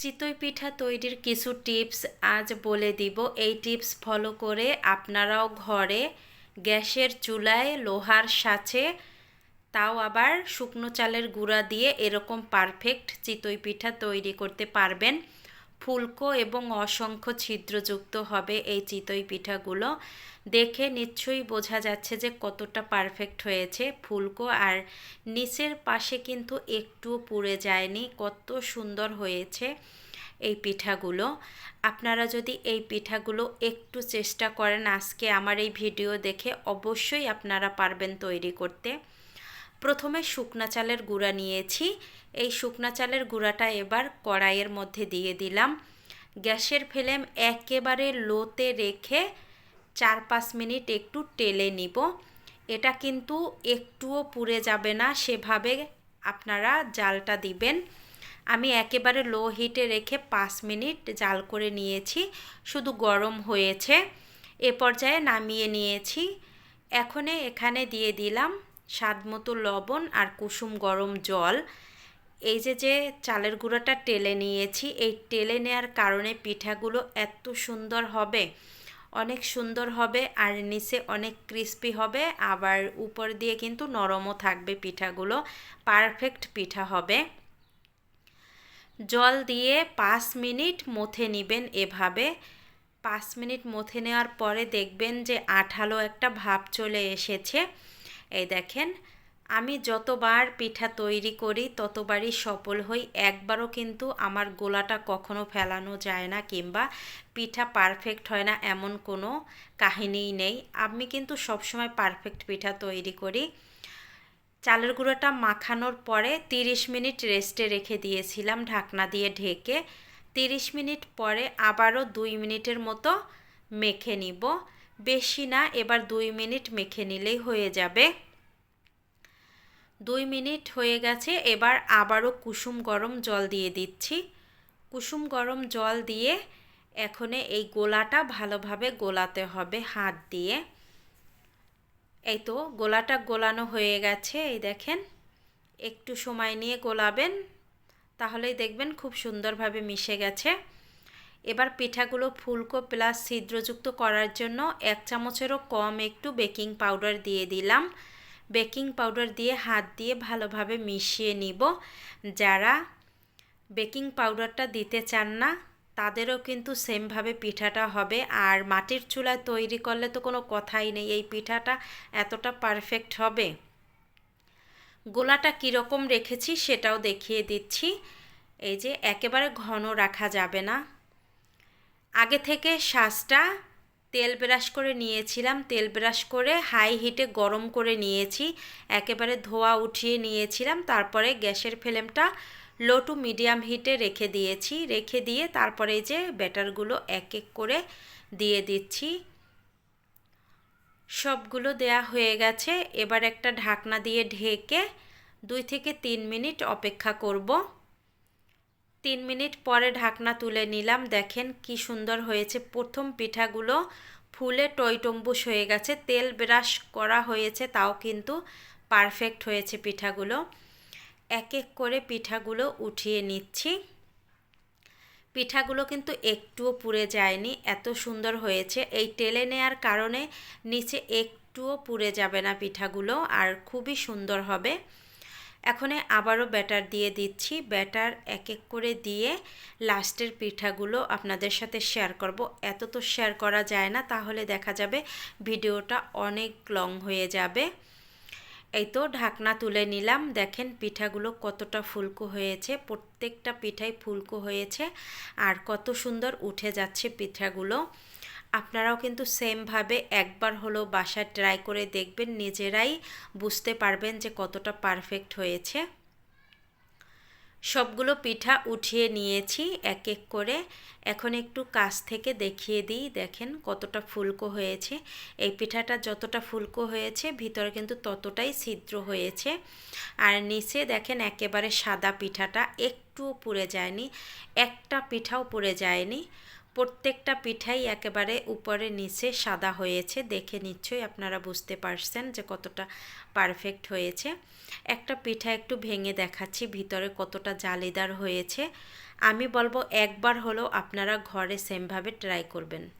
চিতই পিঠা তৈরির কিছু টিপস আজ বলে দিব। এই টিপস ফলো করে আপনারাও ঘরে গ্যাসের চুলায় লোহার সাঁচে, তাও আবার শুকনো চালের গুঁড়া দিয়ে এরকম পারফেক্ট চিতই পিঠা তৈরি করতে পারবেন। ফুলকো এবং অসংখ্য ছিদ্রযুক্ত হবে এই চিতই পিঠাগুলো। দেখে নিশ্চয়ই বোঝা যাচ্ছে যে কতটা পারফেক্ট হয়েছে ফুলকো আর নিচের পাশে কিন্তু একটুও পুড়ে যায়নি, কত সুন্দর হয়েছে এই পিঠাগুলো। আপনারা যদি এই পিঠাগুলো একটু চেষ্টা করেন আজকে আমার এই ভিডিও দেখে অবশ্যই আপনারা পারবেন তৈরি করতে। প্রথমে শুকনা চালের গুঁড়া নিয়েছি। এই শুকনা চালের গুঁড়াটা এবার কড়াইয়ের মধ্যে দিয়ে দিলাম। গ্যাসের ফ্লেম একেবারে লোতে রেখে চার পাঁচ মিনিট একটু টেলে নিব। এটা কিন্তু একটুও পুড়ে যাবে না, সেভাবে আপনারা জালটা দিবেন। আমি একেবারে লো হিটে রেখে পাঁচ মিনিট জাল করে নিয়েছি, শুধু গরম হয়েছে। এ পর্যায়ে নামিয়ে নিয়েছি। এখনে এখানে দিয়ে দিলাম স্বাদ মতো লবণ আর কুসুম গরম জল। এই যে যে চালের গুঁড়োটা টেলে নিয়েছি, এই টেলে নেওয়ার কারণে পিঠাগুলো এত সুন্দর হবে, অনেক সুন্দর হবে আর নিচে অনেক ক্রিস্পি হবে। আবার উপর দিয়ে কিন্তু নরমও থাকবে পিঠাগুলো পারফেক্ট পিঠা হবে। জল দিয়ে পাঁচ মিনিট মথে নেবেন এভাবে। পাঁচ মিনিট মথে নেওয়ার পরে দেখবেন যে আঠালো একটা ভাব চলে এসেছে। এই দেখেন, আমি যতবার পিঠা তৈরি করি, ততবারই সফল হই। একবারও কিন্তু আমার গোলাটা কখনো ফেলানো যায় না কিংবা পিঠা পারফেক্ট হয় না এমন কোনো কাহিনীই নেই। আমি কিন্তু সবসময় পারফেক্ট পিঠা তৈরি করি। চালের গুঁড়োটা মাখানোর পরে 30 মিনিট রেস্টে রেখে দিয়েছিলাম ঢাকনা দিয়ে ঢেকে। 30 মিনিট পরে আবারও দুই মিনিটের মতো মেখে নিব। বেশি না, এবার দুই মিনিট মেখে নিলেই হয়ে যাবে। দুই মিনিট হয়ে গেছে, এবার আবারও কুসুম গরম জল দিয়ে দিচ্ছি। কুসুম গরম জল দিয়ে এখনে এই গোলাটা ভালোভাবে গোলাতে হবে হাত দিয়ে। এই তো গোলাটা গোলানো হয়ে গেছে, এই দেখেন। একটু সময় নিয়ে গোলাবেন, তাহলেই দেখবেন খুব সুন্দরভাবে মিশে গেছে। এবার পিঠাগুলো ফুলকো প্লাস ছিদ্রযুক্ত করার জন্য এক চামচেরও কম একটু বেকিং পাউডার দিয়ে দিলাম। বেকিং পাউডার দিয়ে হাত দিয়ে ভালোভাবে মিশিয়ে নিব। যারা বেকিং পাউডারটা দিতে চান না, তাদেরও কিন্তু সেমভাবে পিঠাটা হবে। আর মাটির চুলায় তৈরি করলে তো কোনো কথাই নেই, এই পিঠাটা এতটা পারফেক্ট হবে। গোলাটা কীরকম রেখেছি সেটাও দেখিয়ে দিচ্ছি। এই যে একেবারে ঘন রাখা যাবে না। আগে থেকে শ্বাসটা তেল ব্রাশ করে নিয়েছিলাম। তেল ব্রাশ করে হাই হিটে গরম করে নিয়েছি। একেবারে ধোয়া উঠিয়ে নিয়েছিলাম। তারপরে গ্যাসের ফ্লেমটা লো টু মিডিয়াম হিটে রেখে দিয়েছি। রেখে দিয়ে তারপরে যে ব্যাটারগুলো এক এক করে দিয়ে দিচ্ছি। সবগুলো দেয়া হয়ে গেছে। এবার একটা ঢাকনা দিয়ে ঢেকে দুই থেকে তিন মিনিট অপেক্ষা করব। তিন মিনিট পরে ঢাকনা তুলে নিলাম। দেখেন কি সুন্দর হয়েছে। প্রথম পিঠাগুলো ফুলে টইটম্বুস হয়ে গেছে। তেল ব্রাশ করা হয়েছে, তাও কিন্তু পারফেক্ট হয়েছে পিঠাগুলো। এক এক করে পিঠাগুলো উঠিয়ে নিচ্ছি। পিঠাগুলো কিন্তু একটুও পুড়ে যায়নি, এত সুন্দর হয়েছে। এই টেলে নেয়ার কারণে নিচে একটুও পুড়ে যাবে না পিঠাগুলো, আর খুবই সুন্দর হবে। এখন আবারও ব্যাটার দিয়ে দিচ্ছি। ব্যাটার এক এক করে দিয়ে লাস্টের পিঠাগুলো আপনাদের সাথে শেয়ার করব। এত তো শেয়ার করা যায় না, তাহলে দেখা যাবে ভিডিওটা অনেক লং হয়ে যাবে। এই তো ঢাকনা তুলে নিলাম। দেখেন পিঠাগুলো কতটা ফুলকো হয়েছে, প্রত্যেকটা পিঠাই ফুলকো হয়েছে, আর কত সুন্দর উঠে যাচ্ছে পিঠাগুলো। আপনারাও কিন্তু সেমভাবে একবার হলো বাসায় ট্রাই করে দেখবেন, নিজেরাই বুঝতে পারবেন যে কতটা পারফেক্ট হয়েছে। সবগুলো পিঠা উঠিয়ে নিয়েছি এক এক করে। এখন একটু কাছ থেকে দেখিয়ে দিই, দেখেন কতটা ফুলকো হয়েছে। এই পিঠাটা যতটা ফুলকো হয়েছে, ভিতরে কিন্তু ততটাই ছিদ্র হয়েছে। আর নিচে দেখেন একেবারে সাদা পিঠাটা একটুও পুড়ে যায়নি, একটা পিঠাও পুড়ে যায়নি। প্রত্যেকটা পিঠাই একেবারে উপরে, নিচে সাদা হয়েছে। দেখে নিশ্চয়ই আপনারা বুঝতে পারছেন যে কতটা পারফেক্ট হয়েছে। একটা পিঠা একটু ভেঙে দেখাচ্ছি, ভিতরে কতটা জালিদার হয়েছে। আমি বলব একবার হলেও আপনারা ঘরে সেমভাবে ট্রাই করবেন।